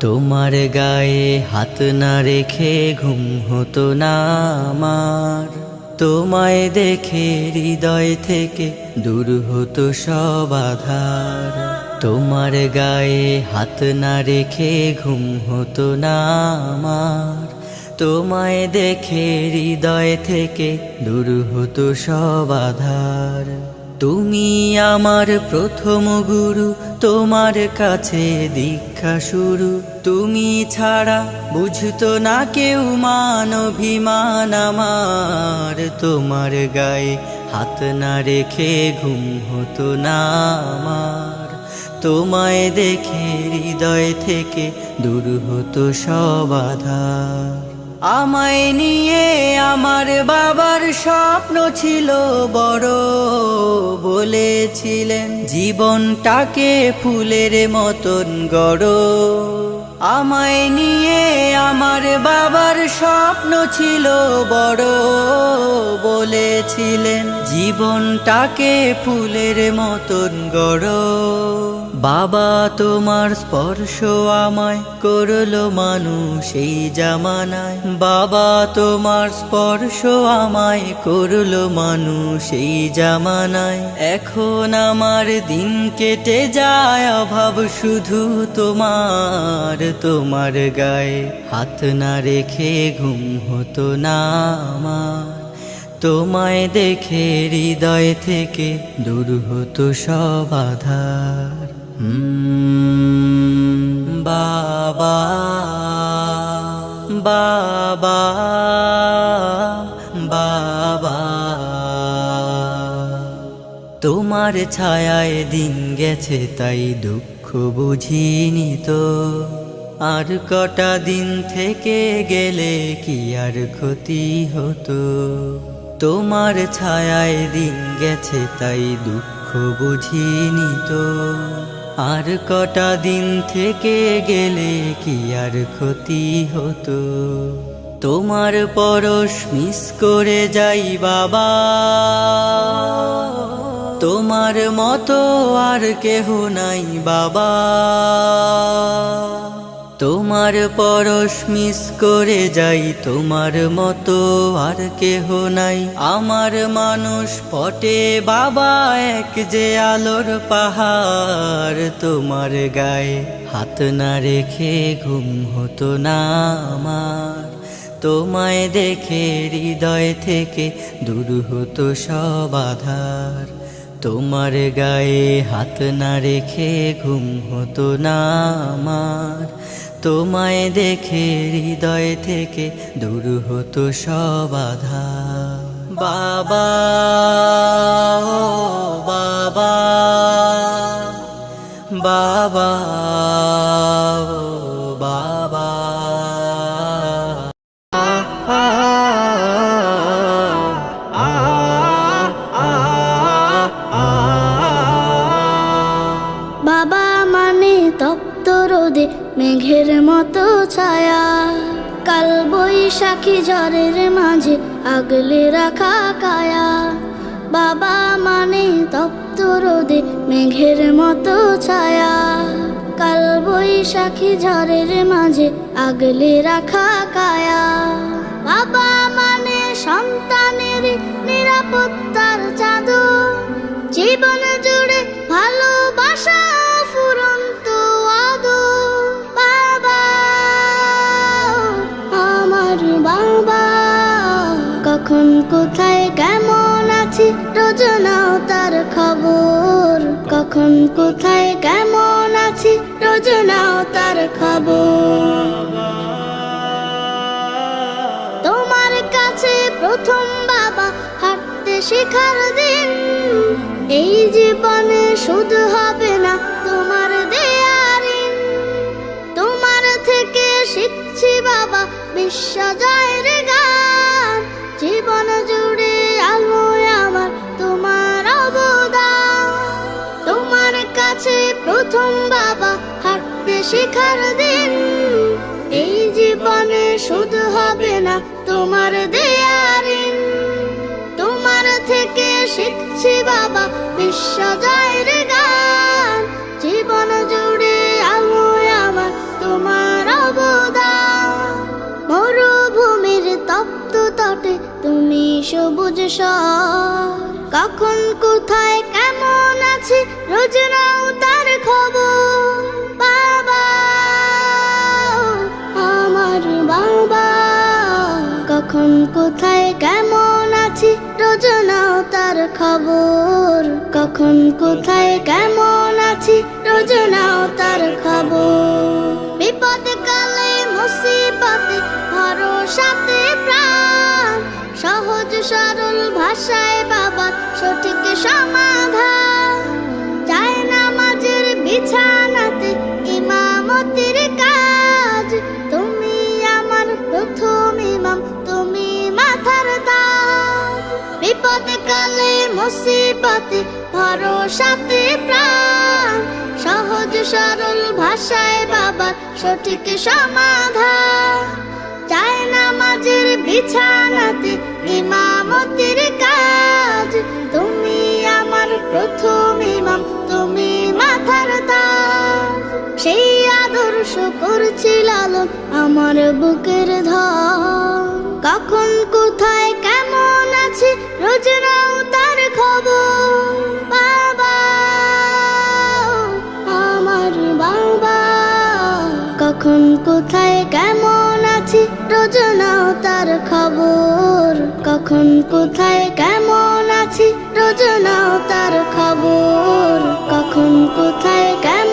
তোমার গায়ে হাত না রেখে ঘুম হতো না আমার। তোমায় দেখে হৃদয় থেকে দূর হতো সব আধার। তোমার গায়ে হাত না রেখে ঘুম হতো না আমার। তোমায় দেখে হৃদয় থেকে দূর হতো সব আধার। তুমি আমার প্রথম গুরু, তোমার কাছে দীক্ষা শুরু। তুমি ছাড়া বুঝতো না কেউ মান অভিমান আমার। তোমার গায়ে হাত না রেখে ঘুম হতো না আমার। তোমায় দেখে হৃদয় থেকে দূর হতো সব আধার। আমায় নিয়ে আমার বাবার স্বপ্ন ছিল বড়। বলেছিলেন, জীবনটাকে ফুলের মতন গড়। আমায় নিয়ে আমার বাবার স্বপ্ন ছিল বড়। বলেছিলেন, জীবনটাকে ফুলের মতন গড়। বাবা তোমার স্পর্শ আমায় করল মানুষ এই জামানায়। বাবা তোমার স্পর্শ আমায় করল মানুষ এই জামানায়। এখন আমার দিন কেটে যায় অভাব শুধু তোমার তোমার গায়ে। হাত না রেখে ঘুম হতো না আমার। তোমায় দেখে হৃদয় থেকে দূর হতো সব আধার। হুম, বাবা বাবা বাবা। তোমার ছায়ায় দিন গেছে, তাই দুঃখ বুঝিনি তো। আর কটা দিন থেকে গেলে কি আর ক্ষতি হতো? তোমার ছায়ায় দিন গেছে, তাই দুঃখ বুঝিনি তো। আর কটা দিন থেকে গেলে কি আর ক্ষতি হতো? তোমার পরশ মিস করে যাই বাবা। তোমার মতো আর কেহ নাই বাবা। তোমার পরশ মিস করে যাই, তোমার মতো আর কেহ নাই। আমার মানুষ পটে বাবা, এক যে আলোর পাহাড়, তোমার গায়ে হাত না রেখে ঘুম হতো না আমার। তোমায় দেখে হৃদয় থেকে দূর হতো সব আধার। তোমার গায়ে হাত না রেখে ঘুম হতো না আমার। তোমায় দেখে হৃদয় থেকে দূর হতো সবাধা বাবা বাবা বাবা মেঘের মতো ছায়া, কাল বৈশাখী ঝড়ের মাঝে আগলে রাখা কায়া। বাবা মানে তপ্ত রোদে মেঘের মতো ছায়া, কাল বৈশাখী ঝড়ের মাঝে আগলে রাখা কায়া। বাবা মানে বাবা, কখন কোথায় কেমন আছি, রোজ নাও তার খবর। কখন কোথায় কেমন আছি, রোজ নাও তার খবর। তোমার কাছে প্রথম বাবা, হাঁটতে শেখার দিন। এই জীবনে শুধু হবে না, তোমার বিশ্ব জয়ের গান। জীবন জুড়ে আলোয় আমার তোমার অবদান। তোমার কাছে প্রথম বাবা হাঁটতে শিখার দিন। এই জীবনে শুধু হবে না তোমার দেয়ারিন। তোমার থেকে শিখছি বাবা বিশ্ব জয়ের সবুজ স্বর কখন, কোথায়, কেমন আছে, রোজ নাও তার খবর। বাবা, আমার বাবা, কখন, কোথায়, কেমন আছে, রোজ নাও তার খবর। কখন, কোথায়, কেমন আছে, রোজ নাও তার খবর। বিপদ কালে মুসিবতে, ভরসাতে, প্রাণ সহজ সরল ভাষায় বাবা সঠিক সমাধান। যায় নামাজের বিছানাতে ইমামতির কাজ। তুমি আমার প্রথম ইমাম, তুমি মাথার তাজ বিপদ কালে মুসিবতে ভরসাতে প্রাণ। সহজ সরল ভাষায় বাবা সঠিক সমাধান। যায় নামাজের বিছানাতে ইমামতির কাজ। তুমি আমার প্রথম ইমাম, তুমি মাথার তাজ। সেই আদর্শ করছি লালন আমার বুকের ধন। কখন কখন কোথায় কেমন আছি, রোজ নাও তার খবর। কখন কোথায় কেমন আছি, রোজ নাও তার খবর। কখন কোথায় কেমন